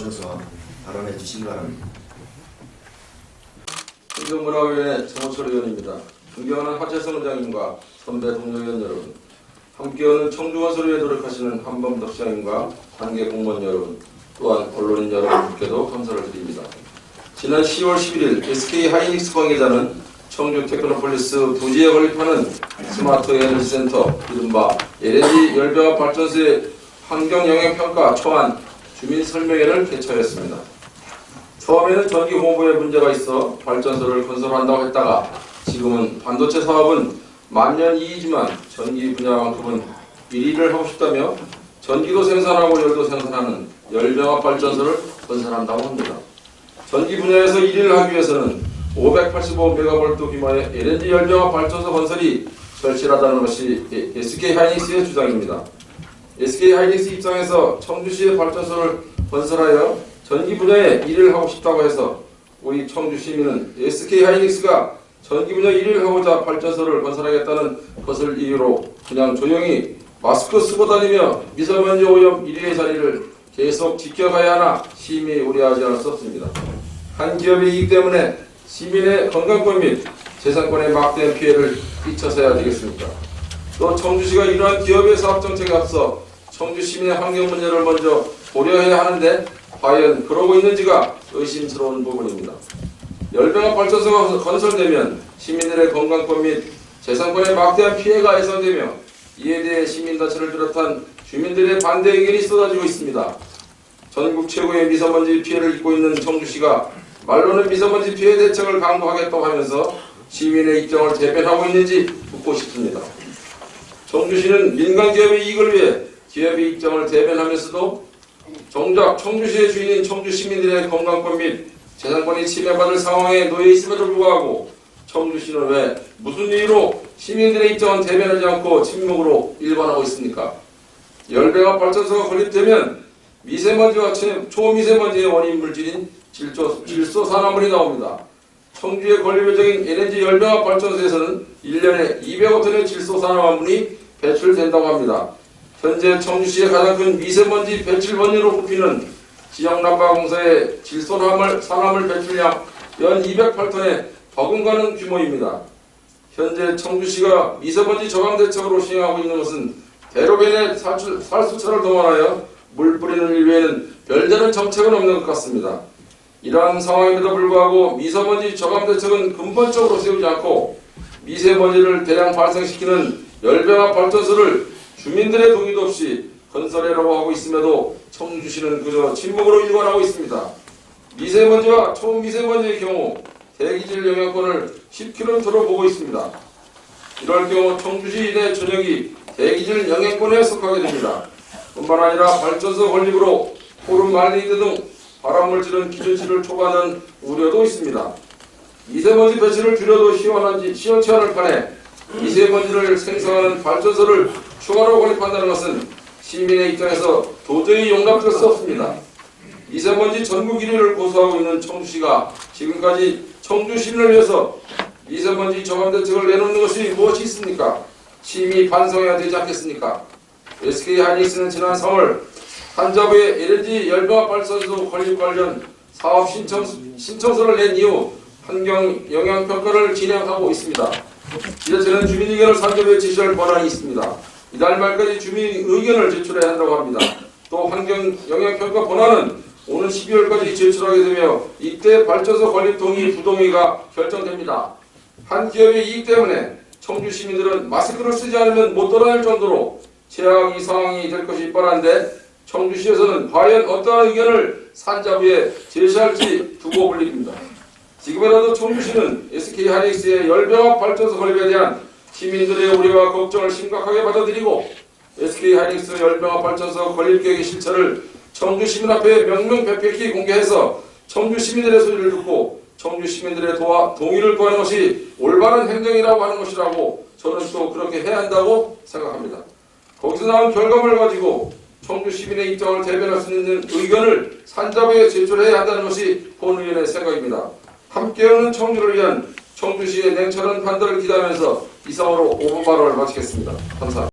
나오셔서 발언해 주시기 바랍니다. 행정문화위원회 정호철 의원입니다. 존경하는 하재성 원장님과 선배 동료 의원 여러분, 함께하는 청주건설위에 노력하시는 한범덕 시장님과 관계 공무원 여러분, 또한 언론인 여러분께도 감사를 드립니다. 지난 10월 11일 SK 하이닉스 관계자는 청주 테크노폴리스 부지에 건립하는 스마트 에너지 센터 이른바 LNG 열병합 발전소의 환경 영향 평가 초안 주민 설명회를 개최했습니다. 처음에는 전기 홍보에 문제가 있어 발전소를 건설한다고 했다가 지금은 반도체 사업은 만년 이이지만 전기 분야만큼은 1위를 하고 싶다며 전기도 생산하고 열도 생산하는 열병합 발전소를 건설한다고 합니다. 전기 분야에서 1위를 하기 위해서는 585메가볼트 규모의 LNG 열병합 발전소 건설이 절실하다는 것이 SK 하이닉스의 주장입니다. SK 하이닉스 입장에서 청주시의 발전소를 건설하여 전기 분야에 일을 하고 싶다고 해서 우리 청주 시민은 SK 하이닉스가 전기 분야 일을 하고자 발전소를 건설하겠다는 것을 이유로 그냥 조용히 마스크 쓰고 다니며 미세먼지 오염 1위의 자리를 계속 지켜가야 하나 심히 우려하지 않을 수 없습니다. 한 기업의 이익 때문에 시민의 건강권 및 재산권에 막대한 피해를 끼쳐서야 되겠습니까? 또 청주시가 이러한 기업의 사업 정책에 앞서 청주 시민의 환경 문제를 먼저 고려해야 하는데 과연 그러고 있는지가 의심스러운 부분입니다. 열병합 발전소가 건설되면 시민들의 건강권 및 재산권에 막대한 피해가 예상되며 이에 대해 시민단체를 비롯한 주민들의 반대 의견이 쏟아지고 있습니다. 전국 최고의 미세먼지 피해를 입고 있는 청주시가 말로는 미세먼지 피해 대책을 강구하겠다고 하면서 시민의 입장을 대변하고 있는지 묻고 싶습니다. 청주시는 민간 기업의 이익을 위해 기업의 입장을 대변하면서도 정작 청주시의 주인인 청주 시민들의 건강권 및 재산권이 침해받을 상황에 놓여 있음에도 불구하고 청주시는 왜 무슨 이유로 시민들의 입장은 대변하지 않고 침묵으로 일관하고 있습니까? 열병합 발전소가 건립되면 미세먼지와 초- 초미세먼지의 원인 물질인 질소, 질소 산화물이 나옵니다. 청주의 권리배적인 LNG 열병합 발전소에서는 1년에 200억 톤의 질소 산화물이 배출된다고 합니다. 현재 청주시의 가장 큰 미세먼지 배출 원인으로 꼽히는 지역 난방공사의 질소산화물 산화물 배출량 연 208톤에 버금가는 규모입니다. 현재 청주시가 미세먼지 저감 대책으로 시행하고 있는 것은 대로변에 살수- 살수차를 동원하여 물 뿌리는 일 외에는 별다른 정책은 없는 것 같습니다. 이러한 상황임에도 불구하고 미세먼지 저감 대책은 근본적으로 세우지 않고 미세먼지를 대량 발생시키는 열병합 발전소를 주민들의 동의도 없이 건설해라고 하고 있음에도 청주시는 그저 침묵으로 일관하고 있습니다. 미세먼지와 초미세먼지의 경우 대기질 영향권을 10km로 보고 있습니다. 이럴 경우 청주시 내 전역이 대기질 영향권에 속하게 됩니다. 뿐만 아니라 발전소 건립으로 호름 말리드 등 발암물질은 기준치를 초과하는 우려도 있습니다. 미세먼지 배출을 줄여도 시원한지 시원치 않을 판에 미세먼지를 생성하는 발전소를 추가로 건립한다는 것은 시민의 입장에서 도저히 용납될 수 없습니다. 미세먼지 전국 1위를 고수하고 있는 청주시가 지금까지 청주 시민을 위해서 미세먼지 저감 대책을 내놓는 것이 무엇이 있습니까? 심히 반성해야 되지 않겠습니까? SK 하이닉스는 지난 3월 한자부의 LNG 열병합 발전소 건립 관련 사업 신청, 신청서를 낸 이후 환경 영향 평가를 진행하고 있습니다. 이제 저는 주민 의견을 산정에 제시할 권한이 있습니다. 이달 말까지 주민 의견을 제출해야 한다고 합니다. 또 환경 영향 평가 권한은 오는 12월까지 제출하게 되며 이때 발전소 건립 동의 부동의가 결정됩니다. 한 기업의 이익 때문에 청주 시민들은 마스크를 쓰지 않으면 못 돌아다닐 정도로 최악의 상황이 될 것이 뻔한데 청주시에서는 과연 어떠한 의견을 산자부에 제시할지 두고 볼 일입니다. 지금이라도 청주시는 SK 하이닉스의 열병합 발전소 건립에 대한 시민들의 우려와 걱정을 심각하게 받아들이고 SK 하이닉스 열병합 발전소 건립 계획의 실체를 청주 시민 앞에 명명백백히 공개해서 청주 시민들의 소리를 듣고 청주 시민들의 도와 동의를 구하는 것이 올바른 행정이라고 하는 것이라고 저는 또 그렇게 해야 한다고 생각합니다. 거기서 나온 결과물을 가지고 청주 시민의 입장을 대변할 수 있는 의견을 산자부에 제출해야 한다는 것이 본 의원의 생각입니다. 함께하는 청주를 위한 청주시의 냉철한 판단을 기대하면서 이상으로 5분 발언을 마치겠습니다. 감사합니다.